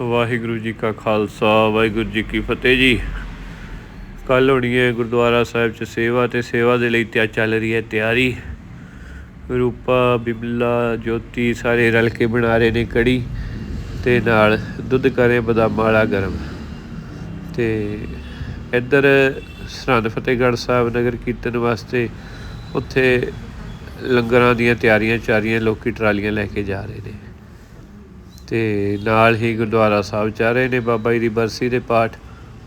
ਵਾਹਿਗੁਰੂ ਜੀ ਕਾ ਖਾਲਸਾ, ਵਾਹਿਗੁਰੂ ਜੀ ਕੀ ਫਤਿਹ ਜੀ। ਕੱਲ ਹੋਣੀ ਹੈ ਗੁਰਦੁਆਰਾ ਸਾਹਿਬ ਚ ਸੇਵਾ ਤੇ ਸੇਵਾ ਦੇ ਲਈ ਤਿਆ, ਚੱਲ ਰਹੀ ਹੈ ਤਿਆਰੀ। ਰੂਪਾ ਬਿਮਲਾ ਜੋਤੀ ਸਾਰੇ ਰਲ ਕੇ ਬਣਾ ਰਹੇ ਨੇ ਕੜੀ ਤੇ ਨਾਲ ਦੁੱਧ ਕਰੇ, ਬਦਾਮਾਂ ਵਾਲਾ ਗਰਮ। ਤੇ ਇੱਧਰ ਸਰਹੰਦ ਫਤਿਹਗੜ੍ਹ ਸਾਹਿਬ ਨਗਰ ਕੀਰਤਨ ਵਾਸਤੇ ਉੱਥੇ ਲੰਗਰਾਂ ਦੀਆਂ ਤਿਆਰੀਆਂ ਚੱਲ ਰਹੀਆਂ, ਲੋਕੀ ਟਰਾਲੀਆਂ ਲੈ ਕੇ ਜਾ ਰਹੇ ਨੇ। ਤੇ ਨਾਲ ਹੀ ਗੁਰਦੁਆਰਾ ਸਾਹਿਬ ਜਾ ਰਹੇ ਨੇ ਬਾਬਾ ਜੀ ਦੀ ਬਰਸੀ ਦੇ ਪਾਠ।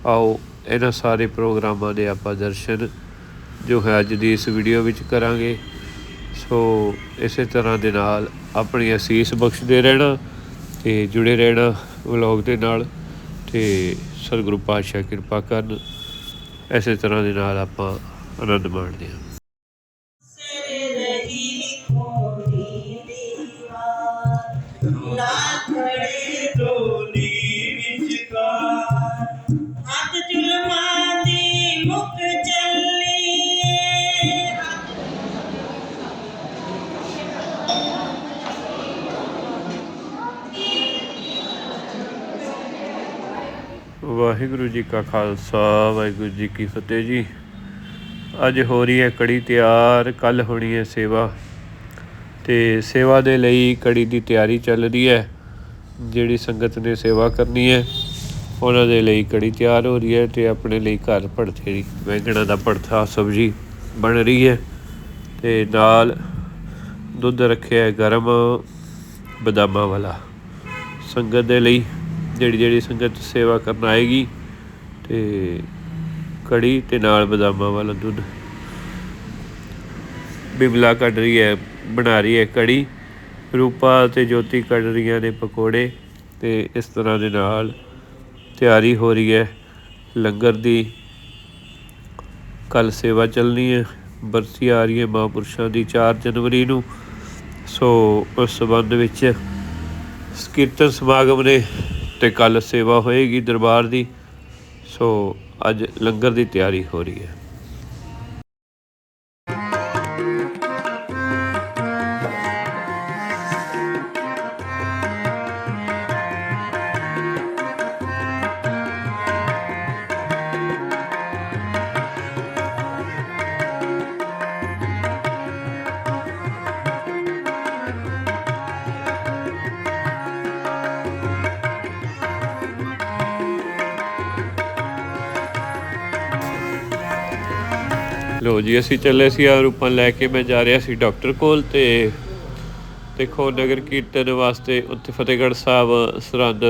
ਆਓ, ਇਹਨਾਂ ਸਾਰੇ ਪ੍ਰੋਗਰਾਮਾਂ ਦੇ ਆਪਾਂ ਦਰਸ਼ਨ ਜੋ ਹੈ ਅੱਜ ਦੀ ਇਸ ਵੀਡੀਓ ਵਿੱਚ ਕਰਾਂਗੇ। ਸੋ ਇਸੇ ਤਰ੍ਹਾਂ ਦੇ ਨਾਲ ਆਪਣੀ ਅਸੀਸ ਬਖਸ਼ਦੇ ਰਹਿਣਾ ਤੇ ਜੁੜੇ ਰਹਿਣਾ ਵਲੌਗ ਦੇ ਨਾਲ ਤੇ ਸਤਿਗੁਰੂ ਪਾਤਸ਼ਾਹ ਕਿਰਪਾ ਕਰਨ। ਇਸੇ ਤਰ੍ਹਾਂ ਦੇ ਨਾਲ ਆਪਾਂ ਆਨੰਦ ਮਾਣਦੇ ਹਾਂ। ਵਾਹਿਗੁਰੂ ਜੀ ਕਾ ਖਾਲਸਾ, ਵਾਹਿਗੁਰੂ ਜੀ ਕੀ ਫਤਿਹ ਜੀ। ਅੱਜ ਹੋ ਰਹੀ ਹੈ ਕੜੀ ਤਿਆਰ ਕੱਲ ਹੋਣੀ ਹੈ ਸੇਵਾ। ਤੇ ਸੇਵਾ ਦੇ ਲਈ ਕੜੀ ਦੀ ਤਿਆਰੀ ਚੱਲ ਰਹੀ ਹੈ, ਜਿਹੜੀ ਸੰਗਤ ਨੇ ਸੇਵਾ ਕਰਨੀ ਹੈ, ਉਹਨਾਂ ਦੇ ਲਈ ਕੜੀ ਤਿਆਰ ਹੋ ਰਹੀ ਹੈ ਤੇ ਆਪਣੇ ਲਈ ਘਰ ਭੜਥੇ ਦੀ ਵੈਂਗਣਾ ਦਾ ਭੜਥਾ ਸਬਜ਼ੀ ਬਣ ਰਹੀ ਹੈ। ਤੇ ਨਾਲ ਦੁੱਧ ਰੱਖਿਆ ਗਰਮ ਬਦਾਮਾਂ ਵਾਲਾ ਸੰਗਤ ਦੇ ਲਈ। ਜਿਹੜੀ ਜਿਹੜੀ ਸੰਗਤ ਸੇਵਾ ਕਰਨ ਆਏਗੀ ਤੇ ਕੜੀ ਤੇ ਨਾਲ ਬਦਾਮਾਂ ਵਾਲਾ ਦੁੱਧ। ਬਿਮਲਾ ਕੱਢ ਰਹੀ ਹੈ, ਬਣਾ ਰਹੀ ਹੈ ਕੜੀ। ਰੂਪਾ ਤੇ ਜੋਤੀ ਕੱਢ ਰਹੀਆਂ ਨੇ ਪਕੌੜੇ ਤੇ ਇਸ ਤਰ੍ਹਾਂ ਦੇ ਨਾਲ ਤਿਆਰੀ ਹੋ ਰਹੀ ਹੈ। ਲੰਗਰ ਦੀ ਕੱਲ ਸੇਵਾ ਚੱਲਣੀ ਹੈ। ਬਰਸੀ ਆ ਰਹੀ ਹੈ ਮਹਾਂਪੁਰਸ਼ਾਂ ਦੀ 4 ਜਨਵਰੀ ਨੂੰ। ਸੋ ਉਸ ਸੰਬੰਧ ਵਿੱਚ ਕੀਰਤਨ ਸਮਾਗਮ ਨੇ ਤੇ ਕੱਲ ਸੇਵਾ ਹੋਏਗੀ ਦਰਬਾਰ ਦੀ। ਸੋ ਅੱਜ ਲੰਗਰ ਦੀ ਤਿਆਰੀ ਹੋ ਰਹੀ ਹੈ। ਲੋ ਜੀ, ਅਸੀਂ ਚੱਲੇ ਸੀ ਆ ਰੂਪਾਂ ਲੈ ਕੇ, ਮੈਂ ਜਾ ਰਿਹਾ ਸੀ ਡਾਕਟਰ ਕੋਲ ਤੇ ਦੇਖੋ ਨਗਰ ਕੀਰਤਨ ਵਾਸਤੇ ਉੱਥੇ ਫਤਿਹਗੜ੍ਹ ਸਾਹਿਬ ਸਰਹੰਦ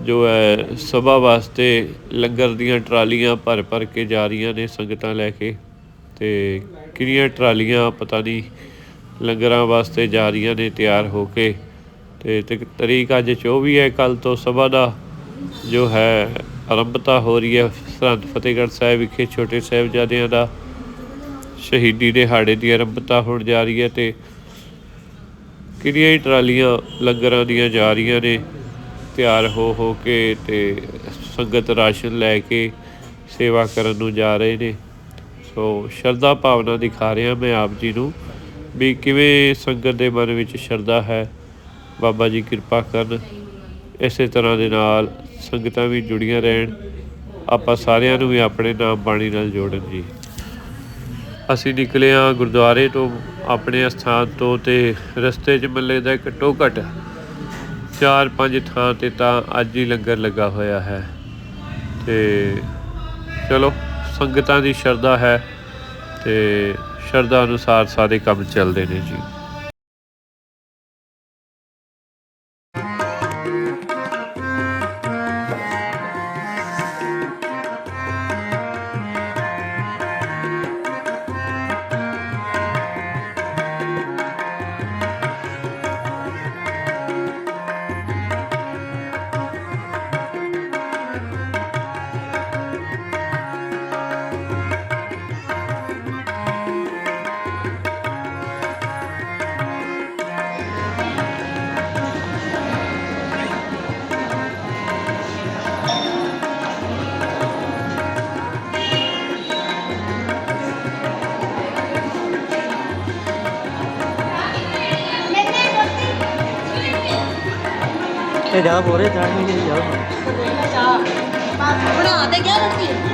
ਜੋ ਹੈ, ਸਭਾ ਵਾਸਤੇ ਲੰਗਰ ਦੀਆਂ ਟਰਾਲੀਆਂ ਭਰ ਭਰ ਕੇ ਜਾ ਰਹੀਆਂ ਨੇ ਸੰਗਤਾਂ ਲੈ ਕੇ ਤੇ ਕਿਹੜੀਆਂ ਟਰਾਲੀਆਂ ਪਤਾ ਨਹੀਂ ਲੰਗਰਾਂ ਵਾਸਤੇ ਜਾ ਰਹੀਆਂ ਨੇ ਤਿਆਰ ਹੋ ਕੇ ਤੇ ਤਰੀਕ ਅੱਜ 24 ਹੈ ਕੱਲ ਤੋਂ ਸਭਾ ਦਾ ਜੋ ਹੈ, ਆਰੰਭਤਾ ਹੋ ਰਹੀ ਹੈ ਸਰਹੰਦ ਫਤਿਹਗੜ੍ਹ ਸਾਹਿਬ ਵਿਖੇ ਛੋਟੇ ਸਾਹਿਬਜ਼ਾਦਿਆਂ ਦਾ ਸ਼ਹੀਦੀ ਦਿਹਾੜੇ ਦੀ ਆਰੰਭਤਾ ਹੋਣ ਜਾ ਰਹੀ ਹੈ ਤੇ ਕਿਹੜੀਆਂ ਹੀ ਟਰਾਲੀਆਂ, ਲੰਗਰਾਂ ਦੀਆਂ ਜਾ ਰਹੀਆਂ ਨੇ, ਤਿਆਰ ਹੋ ਹੋ ਕੇ ਤੇ ਸੰਗਤ ਰਾਸ਼ਨ ਲੈ ਕੇ ਸੇਵਾ ਕਰਨ ਨੂੰ ਜਾ ਰਹੇ ਨੇ। ਸੋ ਸ਼ਰਧਾ ਭਾਵਨਾ ਦਿਖਾ ਰਿਹਾ ਮੈਂ ਆਪ ਜੀ ਨੂੰ ਵੀ ਕਿਵੇਂ ਸੰਗਤ ਦੇ ਮਨ ਵਿੱਚ ਸ਼ਰਧਾ ਹੈ। ਬਾਬਾ ਜੀ ਕਿਰਪਾ ਕਰਨ, ਇਸੇ ਤਰ੍ਹਾਂ ਦੇ ਨਾਲ ਸੰਗਤਾਂ ਵੀ ਜੁੜੀਆਂ ਰਹਿਣ। ਆਪਾਂ ਸਾਰਿਆਂ ਨੂੰ ਵੀ ਆਪਣੇ ਨਾਮ ਬਾਣੀ ਨਾਲ ਜੋੜਨ ਜੀ। ਅਸੀਂ ਨਿਕਲੇ ਹਾਂ ਗੁਰਦੁਆਰੇ ਤੋਂ, ਆਪਣੇ ਸਥਾਨ ਤੋਂ ਤੇ ਰਸਤੇ 'ਚ ਮੈਨੂੰ ਲੱਗਦਾ ਘੱਟੋ ਘੱਟ ਚਾਰ ਪੰਜ ਥਾਂ ਤੇ ਤਾਂ ਅੱਜ ਹੀ ਲੰਗਰ ਲੱਗਾ ਹੋਇਆ ਹੈ। ਤੇ ਚਲੋ, ਸੰਗਤਾਂ ਦੀ ਸ਼ਰਧਾ ਹੈ ਤੇ ਸ਼ਰਧਾ ਅਨੁਸਾਰ ਸਾਰੇ ਕੰਮ ਚੱਲਦੇ ਨੇ ਜੀ। ਜ਼ਿਆਦਾ ਬੋਲ ਰਹੇ ਚਾਹ ਨਹੀਂ ਜ਼ਿਆਦਾ ਬਣਾ ਤੇ ਗਿਆ ਰਣਵੀਰ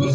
Lord,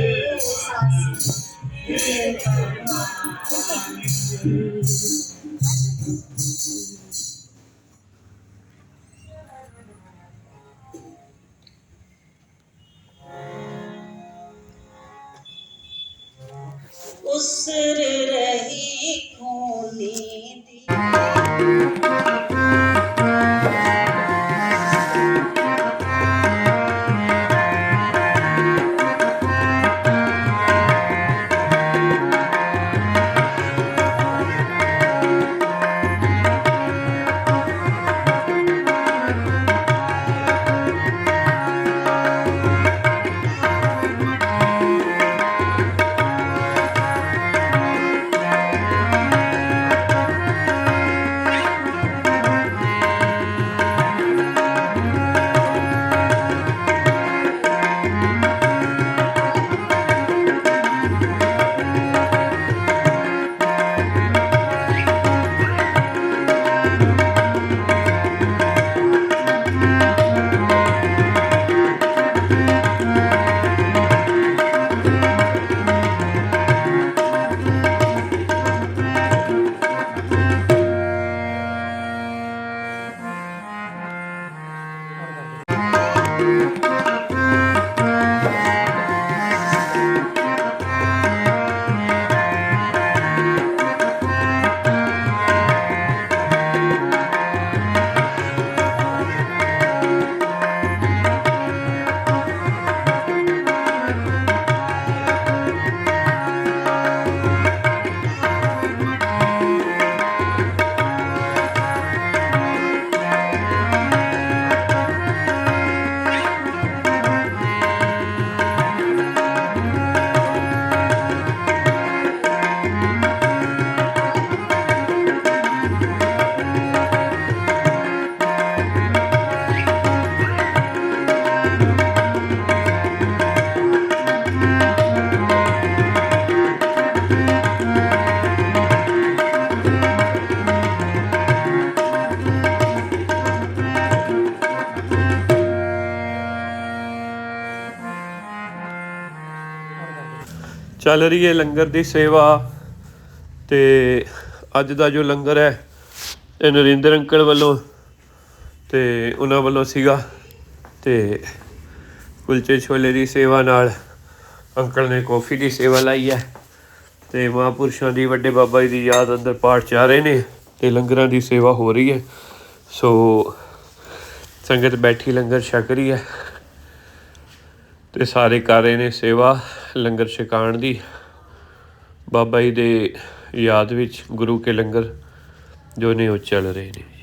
Você ਚੱਲ ਰਹੀ ਹੈ ਲੰਗਰ ਦੀ ਸੇਵਾ। ਤੇ ਅੱਜ ਦਾ ਜੋ ਲੰਗਰ ਹੈ, ਇਹ ਨਰਿੰਦਰ ਅੰਕਲ ਵੱਲੋਂ ਤੇ ਉਹਨਾਂ ਵੱਲੋਂ ਸੀਗਾ। ਤੇ ਕੁਲਚੇ ਛੋਲੇ ਦੀ ਸੇਵਾ ਨਾਲ ਅੰਕਲ ਨੇ ਕੌਫੀ ਦੀ ਸੇਵਾ ਲਾਈ ਹੈ। ਤੇ ਮਹਾਂਪੁਰਸ਼ਾਂ ਦੀ, ਵੱਡੇ ਬਾਬਾ ਜੀ ਦੀ ਯਾਦ ਅੰਦਰ ਪਾਠ ਚੱਲ ਰਹੇ ਨੇ ਤੇ ਲੰਗਰਾਂ ਦੀ ਸੇਵਾ ਹੋ ਰਹੀ ਹੈ। ਸੋ ਸੰਗਤ ਬੈਠੀ ਲੰਗਰ ਛਕ ਰਹੀ ਹੈ। ਤੇ ਸਾਰੇ ਕਰ ਰਹੇ ਨੇ ਸੇਵਾ। ਲੰਗਰ ਛਕਾਉਣ ਦੀ। ਬਾਬਾ ਜੀ ਦੇ ਯਾਦ ਵਿੱਚ ਗੁਰੂ ਕੇ ਲੰਗਰ, ਜੋ ਨੇ ਉਹ ਚੱਲ ਰਹੇ ਨੇ।